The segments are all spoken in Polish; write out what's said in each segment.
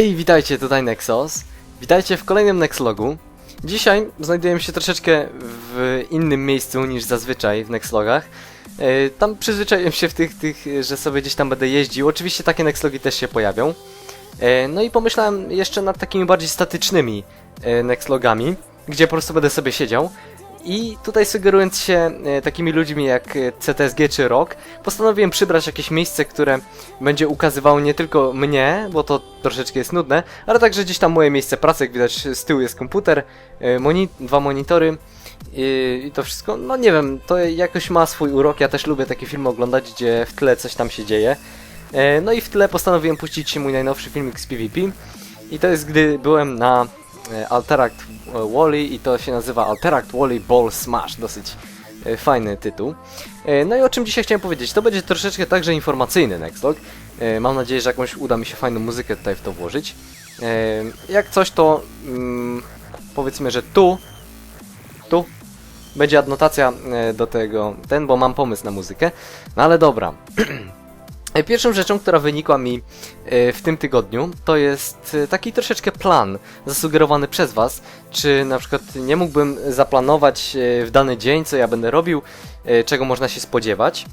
Hej, witajcie, tutaj Nexos. Witajcie w kolejnym Nexlogu. Dzisiaj znajdujemy się troszeczkę w innym miejscu niż zazwyczaj w Nexlogach. E, Tam przyzwyczaiłem się w tych, tych, że sobie gdzieś tam będę jeździł. Oczywiście takie Nexlogi też się pojawią. E, No i pomyślałem jeszcze nad takimi bardziej statycznymi e, Nexlogami, gdzie po prostu będę sobie siedział. I tutaj sugerując się e, takimi ludźmi jak e, CTSG czy Rock, postanowiłem przybrać jakieś miejsce, które będzie ukazywało nie tylko mnie, bo to troszeczkę jest nudne, ale także gdzieś tam moje miejsce pracy, jak widać z tyłu jest komputer, e, moni dwa monitory i, to wszystko, no nie wiem, to jakoś ma swój urok, ja też lubię takie filmy oglądać, gdzie w tle coś tam się dzieje. No i w tle postanowiłem puścić mój najnowszy filmik z PvP i to jest gdy byłem na Alteract e, Wally i to się nazywa Alteract Wally Ball Smash, dosyć e, fajny tytuł. E, No i o czym dzisiaj chciałem powiedzieć? To będzie troszeczkę także informacyjny Nextlog. E, Mam nadzieję, że jakąś uda mi się fajną muzykę tutaj w to włożyć. E, Jak coś to mm, powiedzmy, że tu tu będzie adnotacja e, do tego, ten, bo mam pomysł na muzykę. No ale dobra. E, Pierwszą rzeczą, która wynikła mi e, w tym tygodniu, to jest e, taki troszeczkę plan zasugerowany przez Was. Czy na przykład nie mógłbym zaplanować w dany dzień, co ja będę robił, czego można się spodziewać.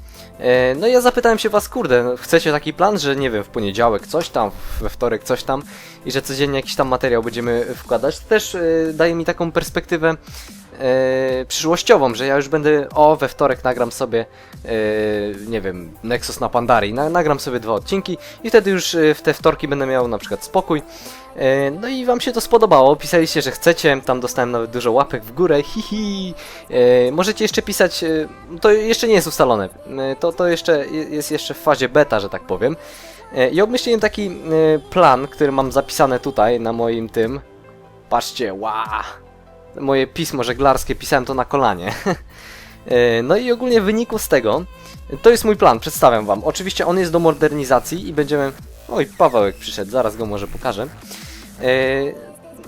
No i ja zapytałem się Was, kurde, no, chcecie taki plan, że nie wiem, w poniedziałek coś tam, we wtorek coś tam i że codziennie jakiś tam materiał będziemy wkładać. To też daje mi taką perspektywę e, przyszłościową, że ja już będę, o, we wtorek nagram sobie, e, nie wiem, Nexus na Pandarii, na, nagram sobie dwa odcinki i wtedy już e, w te wtorki będę miał na przykład spokój. No i wam się to spodobało, pisaliście, że chcecie, tam dostałem nawet dużo łapek w górę, hihi. Możecie jeszcze pisać, to jeszcze nie jest ustalone, to, to jeszcze je- jest jeszcze w fazie beta, że tak powiem. I obmyśliłem taki plan, który mam zapisane tutaj na moim tym. Patrzcie, ła! Moje pismo żeglarskie pisałem to na kolanie. E, No i ogólnie w wyniku z tego, to jest mój plan, przedstawiam wam. Oczywiście on jest do modernizacji i będziemy... Oj, Pawełek przyszedł, zaraz go może pokażę. E,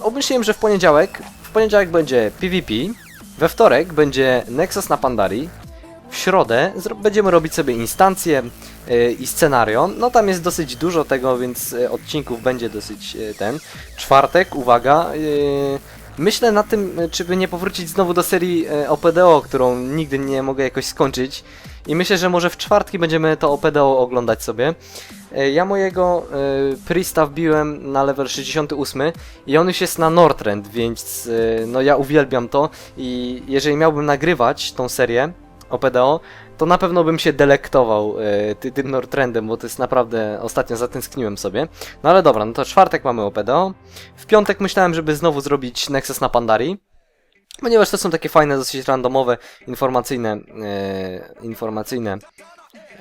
Obmyśliłem, że w poniedziałek, w poniedziałek będzie PvP, we wtorek będzie Nexus na Pandarii, w środę będziemy robić sobie instancje e, i scenario. No tam jest dosyć dużo tego, więc odcinków będzie dosyć e, ten. Czwartek, uwaga. e, Myślę nad tym, e, czy by nie powrócić znowu do serii e, OPDO, którą nigdy nie mogę jakoś skończyć. I myślę, że może w czwartki będziemy to OPDO oglądać sobie. E, Ja mojego e, Priesta wbiłem na level 68 i on już jest na Northrend, więc e, no ja uwielbiam to i jeżeli miałbym nagrywać tą serię OPDO, to na pewno bym się delektował ty, tym Northrendem, bo to jest naprawdę, ostatnio zatęskniłem sobie. No ale dobra, no to czwartek mamy OPDO. W piątek myślałem, żeby znowu zrobić Nexus na Pandarii. Ponieważ to są takie fajne, dosyć randomowe, informacyjne, e, informacyjne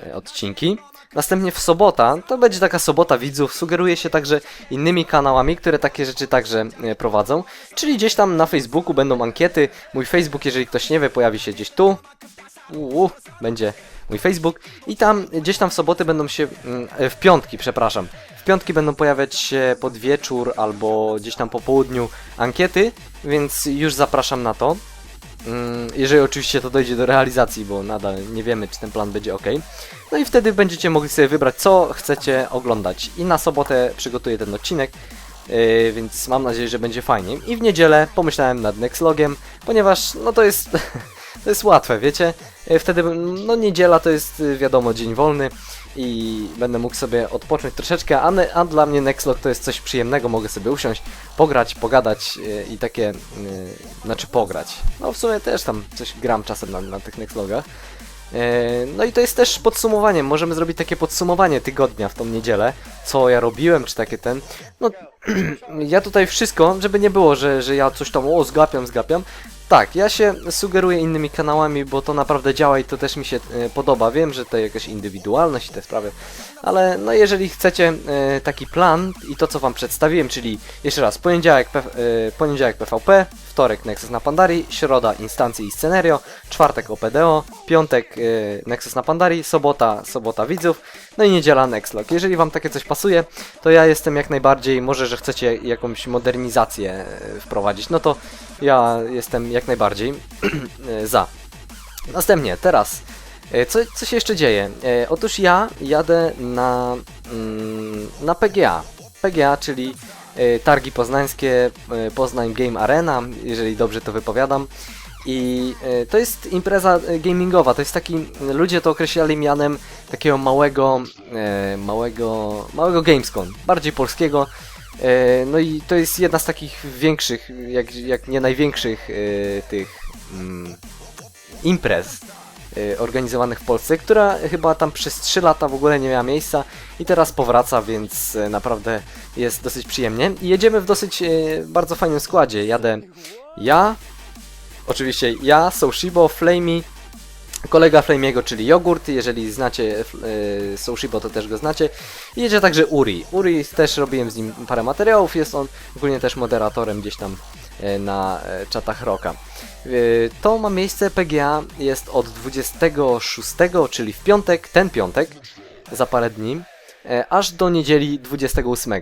e, odcinki. Następnie w sobota, to będzie taka sobota widzów, sugeruje się także innymi kanałami, które takie rzeczy także prowadzą. Czyli gdzieś tam na Facebooku będą ankiety. Mój Facebook, jeżeli ktoś nie wie, pojawi się gdzieś tu. Będzie mój Facebook. I tam gdzieś tam w soboty będą się, mm, e, w piątki, przepraszam, w piątki będą pojawiać się pod wieczór albo gdzieś tam po południu ankiety, więc już zapraszam na to. Mm, Jeżeli oczywiście to dojdzie do realizacji, bo nadal nie wiemy, czy ten plan będzie ok. No i wtedy będziecie mogli sobie wybrać, co chcecie oglądać. I na sobotę przygotuję ten odcinek, yy, więc mam nadzieję, że będzie fajnie. I w niedzielę pomyślałem nad Nexlogiem, ponieważ no to jest, to jest łatwe, wiecie. Yy, Wtedy, no niedziela to jest yy, wiadomo dzień wolny i będę mógł sobie odpocząć troszeczkę, a, a dla mnie Nexlog to jest coś przyjemnego, mogę sobie usiąść, pograć, pogadać yy, i takie, yy, znaczy pograć. No w sumie też tam coś gram czasem na, na tych Nexlogach. E, No i to jest też podsumowanie. Możemy zrobić takie podsumowanie tygodnia w tą niedzielę. Co ja robiłem, czy takie ten. No, ja tutaj wszystko, żeby nie było, że, że ja coś tam o zgapiam, zgapiam. Tak, ja się sugeruję innymi kanałami, bo to naprawdę działa i to też mi się e, podoba. Wiem, że to jakaś indywidualność i te sprawy, ale no jeżeli chcecie e, taki plan i to co wam przedstawiłem, czyli jeszcze raz, poniedziałek, e, poniedziałek PvP, wtorek Nexus na Pandarii, środa instancje i scenario, czwartek OPDO, piątek e, Nexus na Pandarii, sobota, sobota widzów, no i niedziela Nexlog. Jeżeli wam takie coś pasuje, to ja jestem jak najbardziej, może, że chcecie jakąś modernizację wprowadzić, no to ja jestem jak najbardziej za. Następnie, teraz, co, co się jeszcze dzieje? E, Otóż ja jadę na, mm, na PGA. PGA, czyli e, targi poznańskie, e, Poznań Game Arena, jeżeli dobrze to wypowiadam. I e, to jest impreza e, gamingowa, to jest taki, ludzie to określali mianem takiego małego, e, małego, małego Gamescom, bardziej polskiego. E, no i to jest jedna z takich większych, jak, jak nie największych e, tych mm, imprez e, organizowanych w Polsce, która chyba tam przez 3 lata w ogóle nie miała miejsca i teraz powraca, więc e, naprawdę jest dosyć przyjemnie. I jedziemy w dosyć e, bardzo fajnym składzie. Jadę ja, oczywiście ja, Soushibo, Flamey, kolega Flamiego, czyli Jogurt, jeżeli znacie Soushibo, to też go znacie. I jedzie także Uri. Uri też robiłem z nim parę materiałów, jest on ogólnie też moderatorem gdzieś tam na e, czatach Roka. E, To ma miejsce, PGA jest od 26, czyli w piątek, ten piątek, za parę dni, e, aż do niedzieli 28.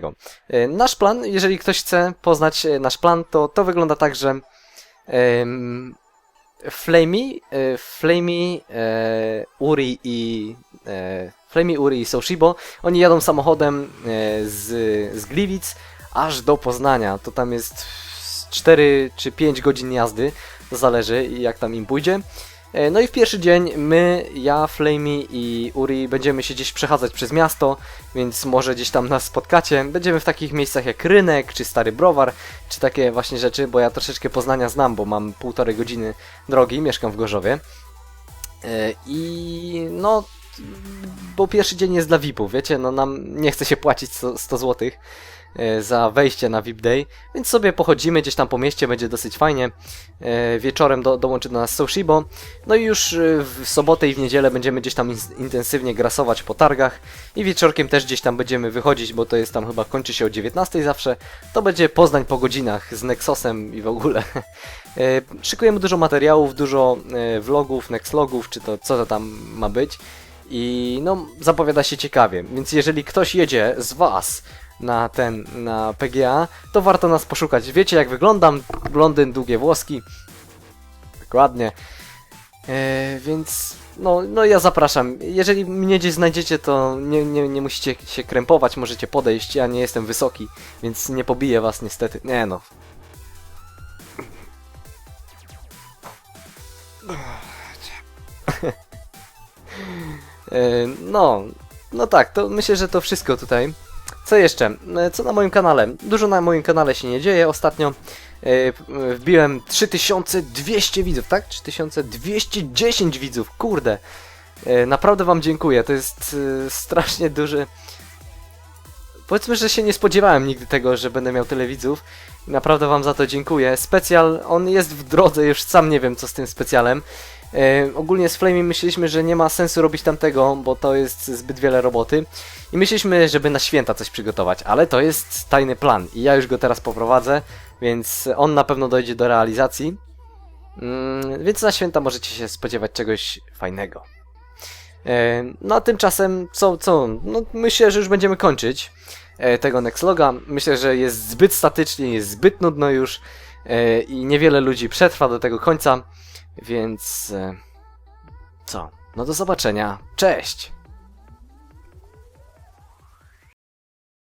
E, Nasz plan, jeżeli ktoś chce poznać e, nasz plan, to to wygląda tak, że Flamey, e, Flamey, e, Uri i e, Flamey, Uri i Soushibo, oni jadą samochodem e, z, z Gliwic aż do Poznania. To tam jest 4 czy 5 godzin jazdy, zależy jak tam im pójdzie. E, No i w pierwszy dzień my, ja, Flamey i Uri będziemy się gdzieś przechadzać przez miasto, więc może gdzieś tam nas spotkacie. Będziemy w takich miejscach jak Rynek, czy Stary Browar, czy takie właśnie rzeczy, bo ja troszeczkę Poznania znam, bo mam półtorej godziny drogi, mieszkam w Gorzowie. E, I no, bo pierwszy dzień jest dla VIP-ów, wiecie, no nam nie chce się płacić 100, 100 zł za wejście na VIP Day, więc sobie pochodzimy gdzieś tam po mieście, będzie dosyć fajnie. E, Wieczorem do, dołączy do nas Soushibo, no i już e, w sobotę i w niedzielę będziemy gdzieś tam intensywnie grasować po targach i wieczorkiem też gdzieś tam będziemy wychodzić, bo to jest tam chyba kończy się o 19 zawsze. To będzie Poznań po godzinach z Nexosem i w ogóle. E, Szykujemy dużo materiałów, dużo e, vlogów, nexlogów, czy to co to tam ma być. I no, zapowiada się ciekawie. Więc jeżeli ktoś jedzie z Was na ten, na PGA, to warto nas poszukać. Wiecie jak wyglądam, blondyn, długie włoski. Dokładnie. E, więc no, no ja zapraszam. Jeżeli mnie gdzieś znajdziecie, to nie, nie, nie musicie się krępować, możecie podejść. Ja nie jestem wysoki, więc nie pobiję was niestety. Nie no. E, No, no tak, to myślę, że to wszystko tutaj. Co jeszcze? E, Co na moim kanale? Dużo na moim kanale się nie dzieje. Ostatnio e, wbiłem 3200 widzów, tak? 3210 widzów, kurde. E, Naprawdę Wam dziękuję. To jest e, strasznie duży. Powiedzmy, że się nie spodziewałem nigdy tego, że będę miał tyle widzów. Naprawdę Wam za to dziękuję. Specjal, on jest w drodze, już sam nie wiem co z tym specjalem. E, ogólnie z Flamey myśleliśmy, że nie ma sensu robić tamtego, bo to jest zbyt wiele roboty. I myśleliśmy, żeby na święta coś przygotować, ale to jest tajny plan i ja już go teraz poprowadzę, więc on na pewno dojdzie do realizacji. Mm, więc na święta możecie się spodziewać czegoś fajnego. E, no a tymczasem, co, co? No myślę, że już będziemy kończyć e, tego Nexloga. Myślę, że jest zbyt statycznie, jest zbyt nudno już i niewiele ludzi przetrwa do tego końca, więc e, co? No do zobaczenia. Cześć!